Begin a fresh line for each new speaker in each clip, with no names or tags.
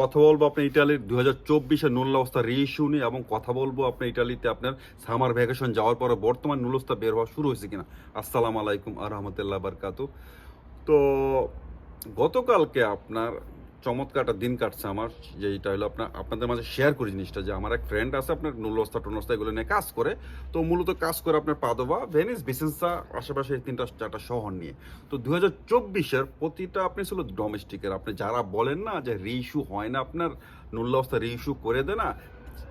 কথা বলব আপনার ইটালির দু হাজার চব্বিশের নুল্লাবস্থা রিইস্যু নিয়ে এবং কথা বলব আপনার ইটালিতে আপনার সামার ভ্যাকেশন যাওয়ার পরে বর্তমান নুলস্তা বের হওয়া শুরু হয়েছে কিনা। আসসালামু আলাইকুম আর রহমতুল্লাহ বারকাতু। তো গতকালকে আপনার চমৎকার একটা দিন কাটছে আমার যেটা হলো আপনার, আপনাদের মাঝে শেয়ার করি জিনিসটা, যে আমার এক ফ্রেন্ড আছে, আপনার নুলস্তা টুলস্তা এগুলো নিয়ে কাজ করে, তো মূলত কাজ করে আপনার পাদোবা ভেনিস বিসেন্সা আশেপাশে তিনটা চারটা শহর নিয়ে। তো দু হাজার চব্বিশের প্রতিটা আপনি ছিল ডোমেস্টিকের আপনি যারা বলেন না যে রিইস্যু হয় না আপনার নুল্লাবস্থা রিইস্যু করে দে না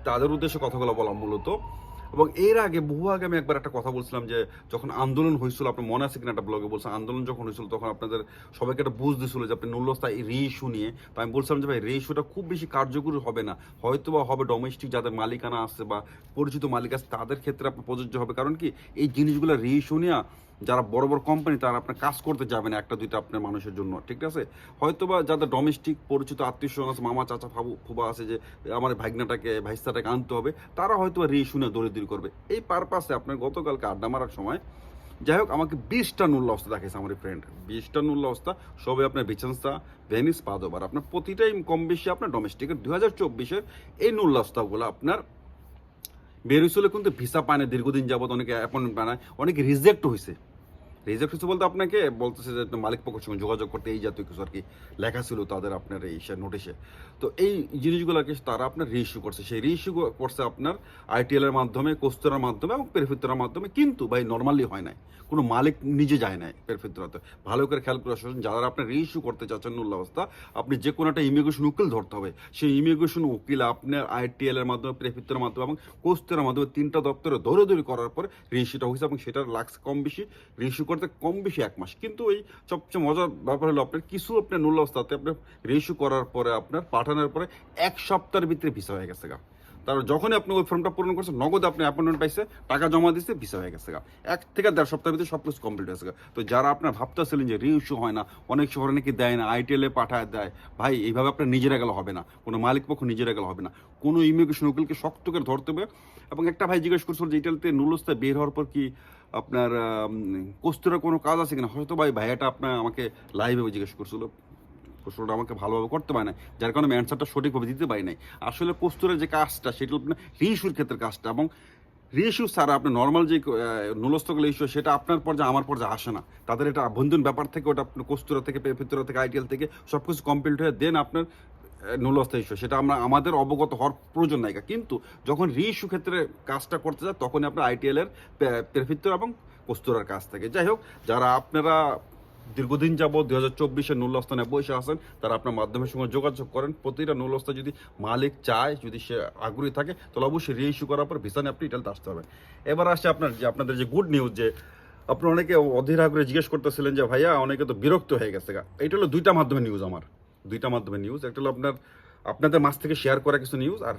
তাদের উদ্দেশ্যে কথাগুলো বলা মূলত এবং এর আগে, বহু আগে আমি একবার একটা কথা বলছিলাম যে, যখন আন্দোলন হয়েছিল আপনার মনে আছে কিনা একটা ব্লগে বলছেন আন্দোলন যখন হয়েছিল তখন আপনাদের সবাইকে একটা বুঝ দিয়েছিল যে, আপনি নুল্লস্তা রে ইস্যু নিয়ে, তো আমি বলছিলাম যে, ভাই রে ইস্যুটা খুব বেশি কার্যকরী হবে না। হয়তো বা হবে ডোমেস্টিক যাদের মালিকানা আছে বা পরিচিত মালিক আছে, তাদের ক্ষেত্রে আপনার প্রযোজ্য হবে। কারণ কি, এই জিনিসগুলো রে ইস্যু নিয়ে যারা বড় বড় কোম্পানি তারা আপনার কাজ করতে যাবে না একটা দুইটা আপনার মানুষের জন্য, ঠিক আছে? হয়তো বা যাদের ডোমেস্টিক পরিচিত আত্মীয় স্বজন আছে, মামা, চাচা, ফাবু ফুবা আছে যে, আমার ভাগনাটাকে ভাইস্তাটাকে আনতে হবে, তারা হয়তো রি শুনে দৌড়ে করবে। এই পারপাসে আপনার গতকালকে আড্ডা মারার সময়, যাই হোক, আমাকে বিশটা নুল্লা অবস্থা দেখাইছে আমার ফ্রেন্ড বিশটা নুল্লা অবস্থা সবে আপনার বিচেন্সা ভেনিস, পাদোবার। আপনার প্রতিটাই কম বেশি আপনার ডোমেস্টিকের দু হাজার চব্বিশের এই নুল্লা অবস্থাগুলো আপনার বের হয়েছিল কিন্তু ভিসা পায় না দীর্ঘদিন যাবত অনেকে অ্যাপয়েন্টমেন্ট পায় না অনেকে রিজেক্ট হয়েছে রিজেক্ট হয়েছে বলতে আপনাকে বলতেছে যে মালিক পক্ষের সঙ্গে যোগাযোগ করতে এই জাতীয় কিছু আর কি লেখা ছিল তাদের আপনার এই নোটিশে। তো এই জিনিসগুলোকে তারা আপনার রিইস্যু করছে। সেই রিইস্যু করছে আপনার আইটিএল এর মাধ্যমে, কোস্তরার মাধ্যমে এবং পেরফিত্তরার মাধ্যমে কিন্তু ভাই নর্মালি হয় নাই। কোনো মালিক নিজে যায় নাই পেরফিত্তরাতে। ভালো করে খেয়াল করে আসুন, যারা আপনি রিইস্যু করতে চাচ্ছেন অবস্থা আপনি যে কোনো একটা ইমিগ্রেশন উকিল ধরতে হবে। সেই ইমিগ্রেশন উকিল আপনার আইটিএল এর মাধ্যমে, পেরফিত্তরার মাধ্যমে এবং কোস্তরার মাধ্যমে তিনটা দপ্তরে দৌড়াদৌড়ি করার পরে রিইস্যুটা হয়েছে এবং সেটার লাক্স কম বেশি। রিইস্যু করতে কম বেশি এক মাস। কিন্তু ওই সবচেয়ে মজার ব্যাপার হলো আপনার কিছু আপনার নুল অবস্থাতে আপনার রেশু করার পরে, আপনার পাঠানোর পরে এক সপ্তাহের ভিতরে ভিসা হয়ে গেছে গা। তারপর যখনই আপনি ওই ফর্মটা পূরণ করছেন, নগদ আপনি অ্যাপয়েন্টমেন্ট পাইছে, টাকা জমা দিচ্ছে ভিসা হয়ে গেছে এক থেকে দেড় সপ্তাহের ভিতরে সব কিছু কমপ্লিট হয়েছে তো যারা আপনার ভাবতেছিলেন যে রি ইস্যু হয় না, অনেক শহরে নাকি দেয় না আইটিএল পাঠায় দেয়, ভাই এইভাবে আপনার নিজেরা গেলে হবে না, কোনো মালিক পক্ষ নিজেরা গেলে হবে না। কোনো ইমিগ্রেশন উকিলকে শক্ত করে ধরতে হবে। এবং একটা ভাই জিজ্ঞেস করছিল যে ইটালিতে নুলস্তায় বের হওয়ার পর কি আপনার কস্তুরা কোনো কাজ আছে কিনা? হয়তো ভাই ভাইয়াটা আপনার আমাকে লাইভে জিজ্ঞেস করছিল। প্রশ্নটা আমাকে ভালোভাবে করতে পারে না যার কারণে আমি অ্যান্সারটা সঠিকভাবে দিতে পারি নাই। আসলে কস্তুরের যে কাজটা, সেটা আপনার রিইস্যুর ক্ষেত্রে কাজটা, এবং রিইস্যু ছাড়া আপনি নর্মাল যে নুলস্তগুলো ইস্যু সেটা আপনার পর্যায়ে, আমার পর্যায়ে আসে না। তাদের এটা আভ্যন্তরীণ ব্যাপার থেকে, ওটা আপনার কস্তুরা থেকে ভিতরা থেকে আইটিএল থেকে সব কিছু কমপ্লিট হয়ে দেন আপনার নুলস্তা ইস্যু সেটা আমরা, আমাদের অবগত হওয়ার প্রয়োজন নাই। কিন্তু যখন রিইস্যু ক্ষেত্রে কাজটা করতে যায় তখনই আপনার আইটিএল এর এবং কস্তুরার কাজ থেকে। যাই হোক, যারা আপনারা দীর্ঘদিন যাবত দুই হাজার চব্বিশে নুলস্থানে বসে আছেন, তারা আপনার মাধ্যমের সঙ্গে যোগাযোগ করেন। প্রতিটা নুলস্তা যদি মালিক চায়, যদি সে আগ্রহী থাকে, তাহলে অবশ্যই রিইস্যু করার পর ভিসা নিয়ে আপনি ইটালিতে আসতে হবে। এবার আসছে আপনার যে, আপনাদের যে গুড নিউজ যে আপনি অনেকে অধীর আগ্রহে জিজ্ঞেস করতেছিলেন যে, ভাইয়া, অনেকে তো বিরক্ত হয়ে গেছে এটা হলো দুইটা মাধ্যমে নিউজ আমার। দুইটা মাধ্যমে নিউজ একটা হলো আপনার, আপনাদের মাছ থেকে শেয়ার করা কিছু নিউজ আর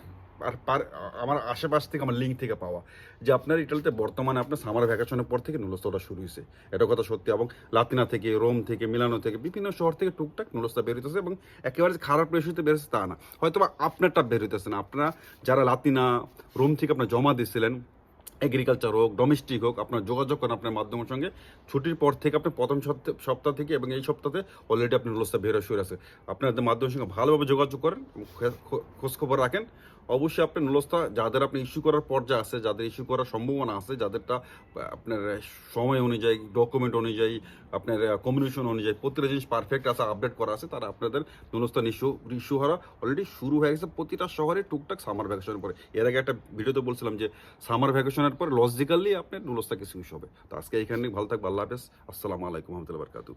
আর পার আমার আশেপাশ থেকে, আমার লিঙ্ক থেকে পাওয়া। যে আপনার ইটালিতে বর্তমানে আপনার সামার ভ্যাকেশনের পর থেকে নুলস্তাটা শুরু হয়েছে এটা কথা সত্যি। এবং লাতিনা থেকে, রোম থেকে, মিলানো থেকে, বিভিন্ন শহর থেকে টুকটাক নুলস্তা বের হইতেছে এবং একেবারে খারাপ রেশিওতে বেরোচ্ছে তা না। হয়তো বা আপনারটা বের হইতেছে না। আপনারা যারা লাতিনা, রোম থেকে আপনার জমা দিয়েছিলেন এগ্রিকালচার হোক ডোমেস্টিক হোক, আপনার যোগাযোগ করেন আপনার মাধ্যমের সঙ্গে, ছুটির পর থেকে আপনি প্রথম সপ্তাহ সপ্তাহ থেকে এবং এই সপ্তাহে অলরেডি আপনি নুলস্তা বের শুরু আছে আপনাদের মাধ্যমের সঙ্গে ভালোভাবে যোগাযোগ করেন খোঁজখবর রাখেন। অবশ্যই আপনি নুলস্তা যাদের আপনি ইস্যু করার পর্যায়ে আছে, যাদের ইস্যু করার সম্ভাবনা আছে, যাদেরটা আপনার সময় অনুযায়ী ডকুমেন্ট অনুযায়ী, আপনার কমিউনিকেশন অনুযায়ী প্রতিটা জিনিস পারফেক্ট আছে আপডেট করা আছে, তারা আপনাদের নুলস্তান ইস্যু ইস্যু হওয়া অলরেডি শুরু হয়ে গেছে প্রতিটা শহরে টুকটাক সামার ভ্যাকেশনের পরে। এর আগে একটা ভিডিওতে বলছিলাম যে সামার ভ্যাকেশনের পর লজিক্যালি আপনার নুলস্তা কিছু ইস্যু হবে। তো আজকে এইখানে ভালো থাকবে আল্লাহ হাফেজ। আসসালামু আলাইকুম, রহমতুল্লাহ বরকাতু